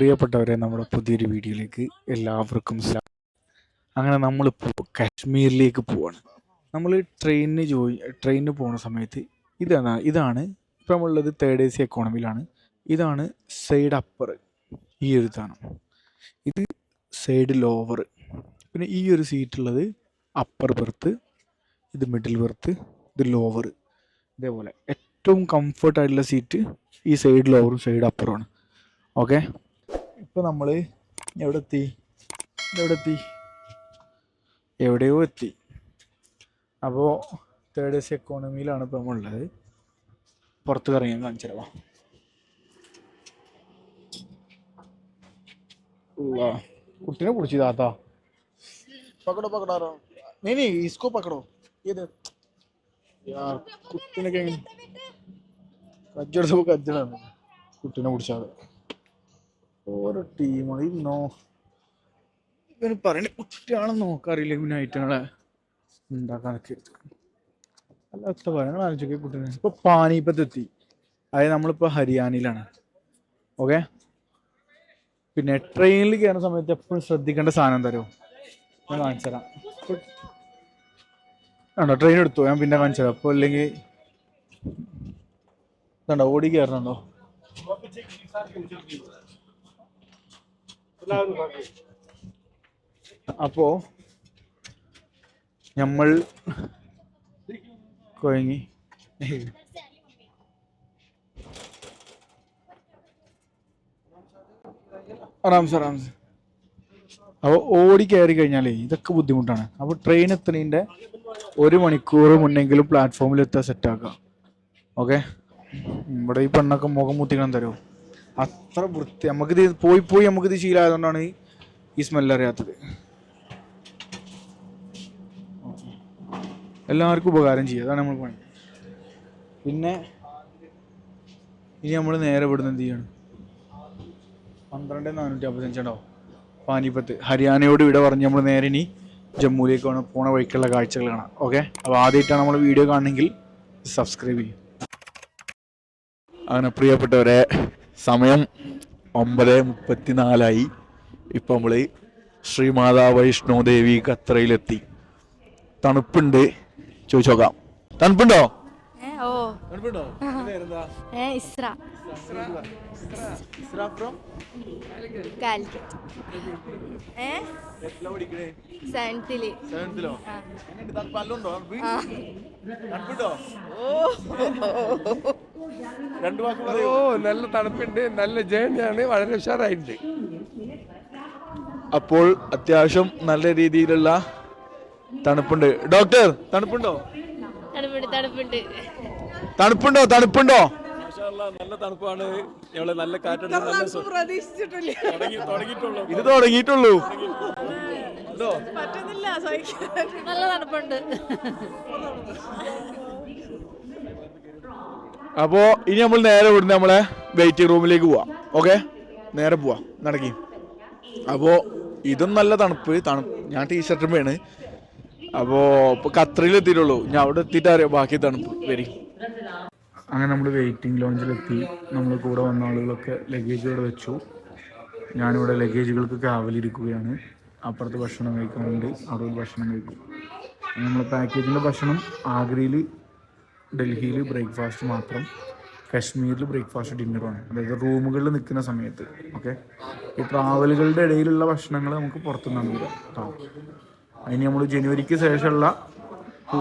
പ്രിയപ്പെട്ടവരെ നമ്മുടെ പുതിയൊരു വീഡിയോയിലേക്ക് എല്ലാവർക്കും അങ്ങനെ നമ്മളിപ്പോൾ കാശ്മീരിലേക്ക് പോവാണ്. നമ്മൾ ട്രെയിനിന് ജോയി ട്രെയിനിന് പോകുന്ന സമയത്ത് ഇതാണ് ഇതാണ് ഇപ്പോൾ നമ്മളുള്ളത് തേർഡ് എ സി എക്കോണമിയിലാണ് ഇതാണ് സൈഡ് അപ്പർ ഈ ഒരു സാധനം ഇത് സൈഡ് ലോവർ പിന്നെ ഈ ഒരു സീറ്റുള്ളത് അപ്പർ ബെർത്ത് ഇത് മിഡിൽ ബെർത്ത് ഇത് ലോവർ ഇതേപോലെ ഏറ്റവും കംഫർട്ടായിട്ടുള്ള സീറ്റ് ഈ സൈഡ് ലോവറും സൈഡ് അപ്പറുമാണ് ഓക്കെ ഇപ്പോൾ നമ്മൾ എവിടെ എത്തി എവിടെ എത്തി. എവിടെയോ എത്തി അപ്പോൾ തേർഡ് എസ് എക്കോണമിയിലാണ് ഇപ്പോൾ നമ്മളുള്ളത്. പുറത്ത് കറങ്ങി കാണിച്ചിടവാ കുട്ടിനെ പിടിച്ചു താത്ത. പക്കടോ പക്കടാറോ നീ നീ ഇസ്കോ പക്കടോ? ഏത്? യാർ കുട്ടിനൊക്കെ എങ്ങനെ? കജ്ജെടുത്തപ്പോൾ കജ്ജടാണ് കുട്ടിനെ പിടിച്ചാൽ ഓരോ ടീമാണ് ഇന്നോ ഇവന് പറയണ കുട്ടിയാണെന്ന് നോക്കാറില്ല ഇവന് ഐറ്റങ്ങളെ ഉണ്ടാക്കാനൊക്കെ അല്ലാത്ത പറയണ ആലോചിക്കുക കുട്ടീനെ ഇപ്പൊ പാനീപത്തെത്തി അതായത് നമ്മളിപ്പോ ഹരിയാനയിലാണ്. ഓക്കെ? പിന്നെ ട്രെയിനിൽ കയറുന്ന സമയത്ത് എപ്പോഴും ശ്രദ്ധിക്കേണ്ട സാധനം തരുമോ ഞാൻ കാണിച്ചു തരാം. ആണോ ട്രെയിൻ എടുത്തു. ഞാൻ പിന്നെ കാണിച്ചു തരാം. അപ്പോൾ അല്ലെങ്കിൽ ഓടി കയറണുണ്ടോ അപ്പോ നമ്മൾ കൊയങ്ങി. ആറാംസ് ആറാംസ് അപ്പോൾ ഓടി കയറി കഴിഞ്ഞാലേ ഇതൊക്കെ ബുദ്ധിമുട്ടാണ്. അപ്പോൾ ട്രെയിൻ എത്തുന്നതിന്റെ ഒരു മണിക്കൂർ മുന്നെങ്കിലും പ്ലാറ്റ്ഫോമിൽ എത്താൻ സെറ്റാക്കുക ഓക്കെ ഇവിടെ ഈ പെണ്ണൊക്കെ മുഖം മുത്തിക്കണം തരുമോ അത്ര വൃത്തി. നമുക്കിത് പോയി പോയി നമുക്കിത് ശീലമായതുകൊണ്ടാണ് ഈ സ്മെല്ലറിയാത്തത് എല്ലാവർക്കും ഉപകാരം ചെയ്യുക. അതാണ് നമ്മൾ പണി. പിന്നെ ഇനി നമ്മൾ നേരെ ഇവിടുന്ന് എന്ത് ചെയ്യണം? പന്ത്രണ്ട് നാനൂറ്റി അമ്പത്തഞ്ചുണ്ടോ പാനിപ്പത്ത് ഹരിയാനയോട് ഇവിടെ പറഞ്ഞ് നമ്മൾ നേരെ ഇനി ജമ്മുവിലേക്ക് വേണം പോണ വഴിക്കുള്ള കാഴ്ചകൾ കാണാം ഓക്കെ അപ്പോൾ ആദ്യമായിട്ടാണ് നമ്മൾ വീഡിയോ കാണണമെങ്കിൽ സബ്സ്ക്രൈബ് ചെയ്യും അങ്ങനെ പ്രിയപ്പെട്ടവരെ സമയം ഒമ്പത് മുപ്പത്തിനാലായി. ഇപ്പം നമ്മൾ ശ്രീമാതാ വൈഷ്ണോ ദേവി ഖത്രയിലെത്തി തണുപ്പുണ്ട്. ചോദിച്ചോക്കാം തണുപ്പുണ്ടോ? തണുപ്പുണ്ടോ? രണ്ടു വാക്ക് ഓ നല്ല തണുപ്പുണ്ട് നല്ല ജേണിയാണ് വളരെ ഉഷാറായിട്ടുണ്ട്. അപ്പോൾ അത്യാവശ്യം നല്ല രീതിയിലുള്ള തണുപ്പുണ്ട്. ഡോക്ടർ തണുപ്പുണ്ടോ? തണുപ്പുണ്ട് തണുപ്പുണ്ട്. തണുപ്പുണ്ടോ തണുപ്പുണ്ടോ? നല്ല തണുപ്പാണ്. ഞങ്ങൾ നല്ല കാറ്റുണ്ട് നല്ല സു- തുടങ്ങി- തുടങ്ങിയിട്ടുള്ളൂ. ഇത് തുടങ്ങിയിട്ടുള്ളൂ. നല്ല തണുപ്പുണ്ട്. അപ്പോ ഇനി നമ്മൾ നേരെ ഇവിടുന്ന് നമ്മളെ വെയിറ്റിംഗ് റൂമിലേക്ക് പോവാം. ഓക്കെ നേരെ പോവാം. നടക്കി. അപ്പോൾ ഇതും നല്ല തണുപ്പ്. തണുപ്പ് ഞാൻ ടീഷർട്ടും വേണ്. അപ്പോൾ ഇപ്പൊ ഖത്തറിൽ എത്തിയിട്ടുള്ളൂ. ഞാൻ അവിടെ എത്തിയിട്ട് അറിയാം. ബാക്കി തണുപ്പ്. വരി. അങ്ങനെ നമ്മൾ വെയിറ്റിംഗ് ലോഞ്ചിലെത്തി നമ്മൾ കൂടെ വന്ന ആളുകളൊക്കെ ലഗേജ് ഇവിടെ വെച്ചു. ഞാനിവിടെ ലഗേജുകൾക്ക് കാവലിരിക്കുകയാണ് അപ്പുറത്ത് ഭക്ഷണം കഴിക്കാനുണ്ട് അവിടെ ഭക്ഷണം കഴിക്കും. നമ്മൾ പാക്കേജിന്റെ ഭക്ഷണം ആഗ്രയിൽ ഡൽഹിയിൽ ബ്രേക്ക്ഫാസ്റ്റ് മാത്രം കാശ്മീരിൽ ബ്രേക്ക്ഫാസ്റ്റ് ഡിന്നറുമാണ്. അതായത് റൂമുകളിൽ നിൽക്കുന്ന സമയത്ത് ഓക്കെ? ഈ ട്രാവലുകളുടെ ഇടയിലുള്ള ഭക്ഷണങ്ങൾ നമുക്ക് പുറത്തുനിന്നാണ് വരിക. കേട്ടോ അതിന് നമ്മൾ ജനുവരിക്ക് ശേഷമുള്ള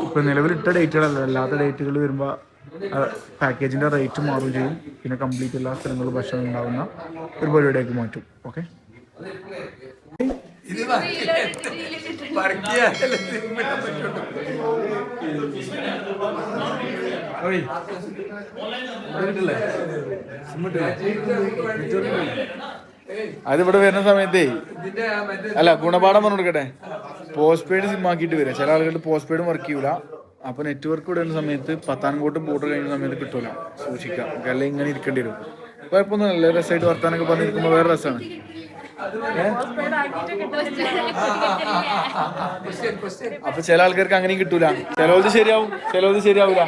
ഇപ്പം നിലവിലിട്ട ഡേറ്റുകളല്ല അല്ലാത്ത ഡേറ്റുകൾ വരുമ്പോൾ പാക്കേജിന്റെ റേറ്റ് മാറുകയും ചെയ്യും. പിന്നെ കംപ്ലീറ്റ് എല്ലാ സ്ഥലങ്ങളും ഭക്ഷണം ഉണ്ടാകുന്ന ഒരു പരിപാടിയാക്കി മാറ്റും. ഓക്കെ? അതിവിടെ വരുന്ന സമയത്തേ. അല്ല ഗുണപാഠം പറഞ്ഞു കൊടുക്കട്ടെ പോസ്റ്റ് പെയ്ഡ് സിം ആക്കിയിട്ട് വരിക. ചില ആളുകളുടെ പോസ്റ്റ് പെയ്ഡും വർക്ക് ചെയ്യൂല. അപ്പൊ നെറ്റ്വർക്ക് വിടുന്ന സമയത്ത് പത്താൻകോട്ടും ബോർഡർ കഴിഞ്ഞ സമയത്ത് കിട്ടൂല. സൂക്ഷിക്കുക. അല്ലെങ്കിൽ ഇങ്ങനെ ഇരിക്കേണ്ടി വരും. കുഴപ്പമൊന്നും നല്ല രസമായിട്ട് വർത്താനൊക്കെ പറഞ്ഞിരിക്കുമ്പോൾ വേറെ രസമാണ്. അപ്പൊ ചില ആൾക്കാർക്ക് അങ്ങനെയും കിട്ടൂല. ചിലവത് ശരിയാവും. ചിലവത് ശരിയാവൂല.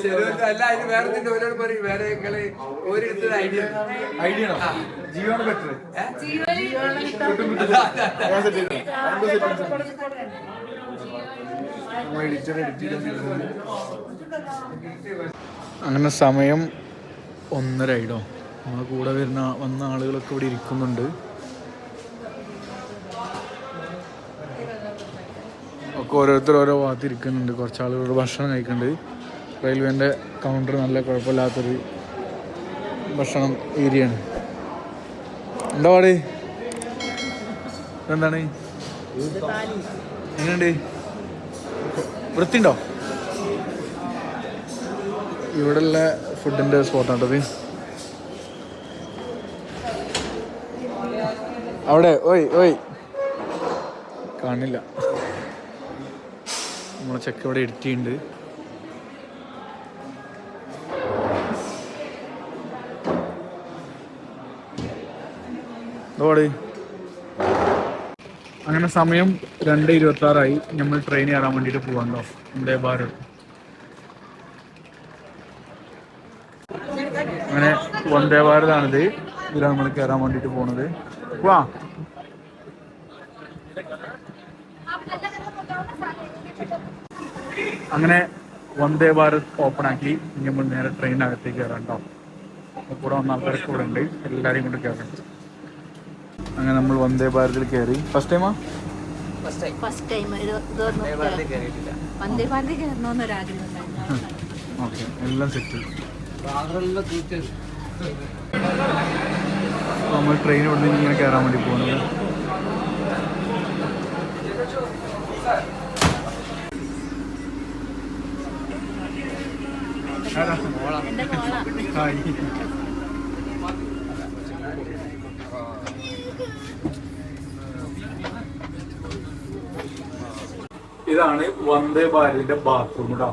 ചെറുത് അല്ല അതിന് വേറെ നിന്റെ ഓരോട് പറയും. വേറെ നിങ്ങൾ ഒരു ഐഡിയ ഐഡിയ ജിയോണ് ബെറ്റർ അങ്ങനെ സമയം ഒന്നര ഇടോ നമ്മളെ കൂടെ വരുന്ന വന്ന ആളുകളൊക്കെ ഇവിടെ ഇരിക്കുന്നുണ്ട്. ഓരോരുത്തർ ഓരോ ഭാഗത്ത് ഇരിക്കുന്നുണ്ട്. കുറച്ച് ആളുകൾ ഭക്ഷണം കഴിക്കുന്നുണ്ട്. റെയിൽവേന്റെ കൗണ്ടർ നല്ല കുഴപ്പമില്ലാത്തൊരു ഭക്ഷണം ഏരിയയാണ് എന്താ പാടി? എന്താണ് എങ്ങനെയുണ്ട് വൃത്തിയുണ്ടോ? ഇവിടെയുള്ള ഫുഡിന്റെ സ്പോട്ടാട്ടത് അവിടെ ഓയ് ഓയ്. കാണില്ല. നമ്മളെ ചെക്ക് ഇവിടെ എഡിറ്റ് അങ്ങനെ സമയം രണ്ട് ഇരുപത്തി ആറായി നമ്മൾ ട്രെയിൻ കയറാൻ വേണ്ടിട്ട് പോവാണ്ടോ വന്ദേ ഭാരത്. അങ്ങനെ വന്ദേ ഭാരതാണിത്. ഇതിലാണ് നമ്മൾ കയറാൻ വേണ്ടിയിട്ട് പോണത്. വാ. അങ്ങനെ വന്ദേ ഭാരത് ഓപ്പൺ ആക്കി ഇനി നമ്മൾ നേരെ ട്രെയിനകത്തേക്ക് കയറണ്ടോ കൂടെ വന്ന ആൾക്കാരൊക്കെ കൂടെ ഉണ്ട്. എല്ലാവരെയും കൊണ്ട് കയറണം അങ്ങനെ നമ്മൾ വന്ദേ ഭാരതിൽ കയറി. ഫസ്റ്റ് ടൈമാ ഫസ്റ്റ് ടൈം വന്ദേ ഭാരതി കയറണമെന്നൊരാഗ്രഹം ഉണ്ടായിരുന്നു. ഓക്കെ എല്ലാം സെറ്റ് നമ്മൾ ട്രെയിൻ ഇവിടെ നിന്ന് ഇങ്ങനെ കയറാൻ വേണ്ടി പോകുന്നത് ഇതാണ് വന്ദേ ഭാരതിന്റെ ബാത്റൂം കേട്ടോ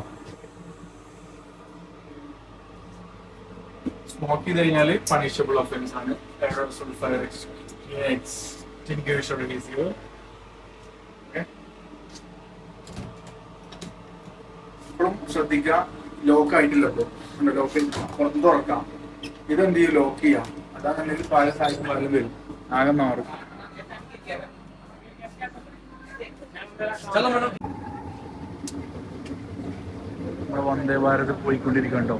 സ്മോക്ക് ചെയ്ത് കഴിഞ്ഞാൽ പണിഷബിൾ ഒഫൻസ് ആണ്. ഇപ്പോഴും ശ്രദ്ധിക്കുക. ലോക്ക് ആയിട്ടില്ലല്ലോ ലോക്ക് പുറത്ത് തുറക്കാം. ഇതെന്ത് ചെയ്യും? ലോക്ക് ചെയ്യാം. അതാണെന്നുണ്ടെങ്കിൽ പല സാഹചര്യം പലരും വരും ആകെ മാറും. നമ്മുടെ വന്ദേ ഭാരത് പോയിക്കൊണ്ടിരിക്കണ്ടോ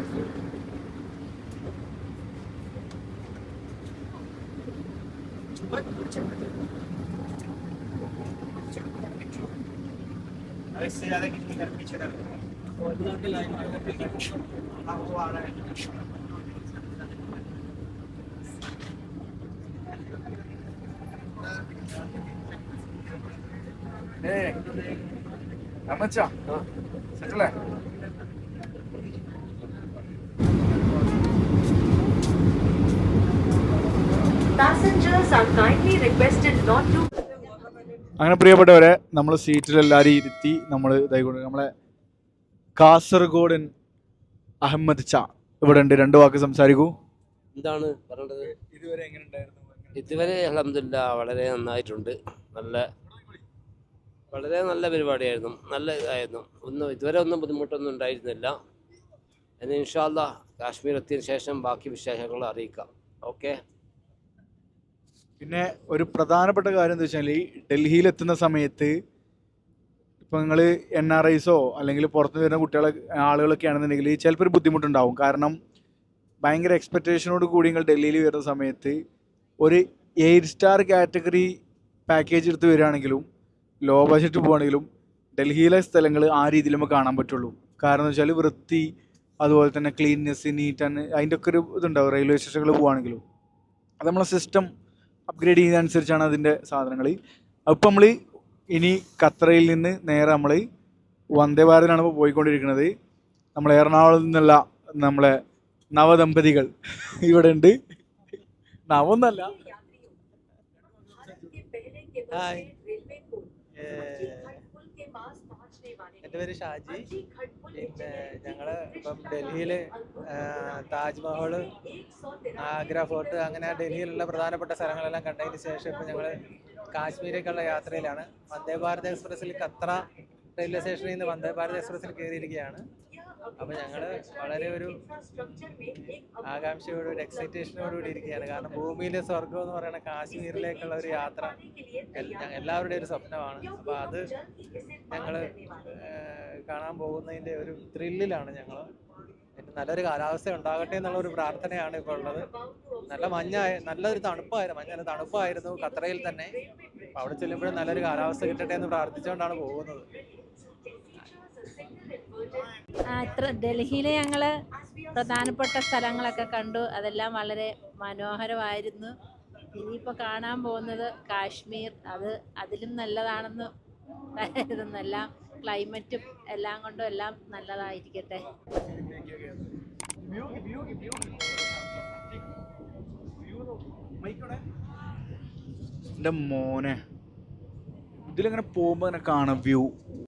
സെറ്റല്ലേ Passengers are kindly requested to അങ്ങനെ പ്രിയപ്പെട്ടവരെ നമ്മൾ സീറ്റിൽ എല്ലാവരും ഇരുത്തി നമ്മൾ ഇതായിക്കൊണ്ട് നമ്മളെ കാസർഗോഡൻ അഹമ്മദ് ചാ. ഇവിടെ ഉണ്ട്. രണ്ട് വാക്ക് സംസാരിക്കൂ. എന്താണ് പറയേണ്ടത്? ഇതുവരെ എങ്ങനെ ഉണ്ടായിരുന്നു? ഇതുവരെ അലഹമില്ല വളരെ നന്നായിട്ടുണ്ട്. നല്ല വളരെ നല്ല പരിപാടിയായിരുന്നു. നല്ല ഇതായിരുന്നു. ഒന്നും ഇതുവരെ ഒന്നും ബുദ്ധിമുട്ടൊന്നും ഉണ്ടായിരുന്നില്ല. ഇനി ഇൻഷാല്ല കാശ്മീർ എത്തിയതിനു ശേഷം ബാക്കി വിശേഷങ്ങൾ അറിയിക്കാം. ഓക്കെ? പിന്നെ ഒരു പ്രധാനപ്പെട്ട കാര്യം എന്താ വെച്ചാൽ ഡൽഹിയിൽ എത്തുന്ന സമയത്ത് ഇപ്പം നിങ്ങൾ എൻ ആർ ഐസോ അല്ലെങ്കിൽ പുറത്തു വരുന്ന കുട്ടികളെ ആളുകളൊക്കെ ആണെന്നുണ്ടെങ്കിൽ ചിലപ്പോൾ ഒരു ബുദ്ധിമുട്ടുണ്ടാവും. കാരണം ഭയങ്കര എക്സ്പെക്റ്റേഷനോട് കൂടി നിങ്ങൾ ഡൽഹിയിൽ വരുന്ന സമയത്ത് ഒരു എയ്റ്റ് സ്റ്റാർ കാറ്റഗറി പാക്കേജ് എടുത്ത് വരികയാണെങ്കിലും ലോ ബഡ്ജറ്റ് പോവുകയാണെങ്കിലും ഡൽഹിയിലെ സ്ഥലങ്ങൾ ആ രീതിയിൽ നമുക്ക് കാണാൻ പറ്റുള്ളൂ. കാരണം എന്ന് വെച്ചാൽ വൃത്തി അതുപോലെ തന്നെ ക്ലീൻനെസ് നീറ്റ് ആൻഡ് അതിന്റെ ഒക്കെ ഒരു ഇതുണ്ടാവും. റെയിൽവേ സ്റ്റേഷനുകൾ പോവുകയാണെങ്കിലും അത് നമ്മളെ സിസ്റ്റം അപ്ഗ്രേഡ് ചെയ്യുന്നതനുസരിച്ചാണ് അതിന്റെ സാധനങ്ങൾ അപ്പോൾ നമ്മൾ ഇനി ഖത്തറയിൽ നിന്ന് നേരെ നമ്മൾ വന്ദേ ഭാരതിലാണ് ഇപ്പോൾ പോയിക്കൊണ്ടിരിക്കുന്നത്. നമ്മൾ എറണാകുളത്ത് നിന്നുള്ള നമ്മളെ നവദമ്പതികൾ ഇവിടെ ഉണ്ട്. നവൊന്നല്ല. ഹായ് എന്റെ പേര് ഷാജി. പിന്നെ ഞങ്ങൾ ഇപ്പം ഡൽഹിയിൽ താജ്മഹൽ ആഗ്ര ഫോർട്ട് അങ്ങനെ ഡൽഹിയിലുള്ള പ്രധാനപ്പെട്ട സ്ഥലങ്ങളെല്ലാം കണ്ടതിന് ശേഷം ഇപ്പം ഞങ്ങൾ കാശ്മീരേക്കുള്ള യാത്രയിലാണ്. വന്ദേ ഭാരത് എക്സ്പ്രസ്സിൽ ഖത്ര റെയിൽവേ സ്റ്റേഷനിൽ നിന്ന് വന്ദേ ഭാരത് എക്സ്പ്രസ്സിൽ കയറിയിരിക്കുകയാണ്. അപ്പോൾ ഞങ്ങൾ വളരെ ഒരു ആകാംക്ഷയോടും ഒരു എക്സൈറ്റേഷനോടുകൂടി ഇരിക്കുകയാണ്. കാരണം ഭൂമിയിലെ സ്വർഗം എന്ന് പറയുന്ന കാശ്മീരിലേക്കുള്ള ഒരു യാത്ര എല്ലാവരുടെയും ഒരു സ്വപ്നമാണ്. അപ്പോൾ അത് ഞങ്ങൾ കാണാൻ പോകുന്നതിന്റെ ഒരു ത്രില്ലിലാണ് ഞങ്ങൾ നല്ലൊരു കാലാവസ്ഥ ഉണ്ടാകട്ടെ എന്നുള്ള ഒരു പ്രാർത്ഥനയാണ് ഇപ്പോൾ ഉള്ളത്. നല്ല മഞ്ഞായ നല്ലൊരു തണുപ്പായിരുന്നു. മഞ്ഞ തണുപ്പായിരുന്നു ഖത്തറയിൽ തന്നെ. അവിടെ ചെല്ലുമ്പോഴും നല്ലൊരു കാലാവസ്ഥ കിട്ടട്ടെ എന്ന് പ്രാർത്ഥിച്ചുകൊണ്ടാണ് പോകുന്നത്. ഇത്ര ഡൽഹിയിൽ ഞങ്ങൾ പ്രധാനപ്പെട്ട സ്ഥലങ്ങളൊക്കെ കണ്ടു. അതെല്ലാം വളരെ മനോഹരമായിരുന്നു. ഇനിയിപ്പോൾ കാണാൻ പോകുന്നത് കാശ്മീർ. അത് അതിലും നല്ലതാണെന്ന് കരുതുന്നെല്ലാം ക്ലൈമറ്റും എല്ലാം കൊണ്ടും എല്ലാം നല്ലതായിരിക്കട്ടെ. എന്റെ മോനെ ഇതിലിങ്ങനെ ഇങ്ങനെ കാണാം വ്യൂ.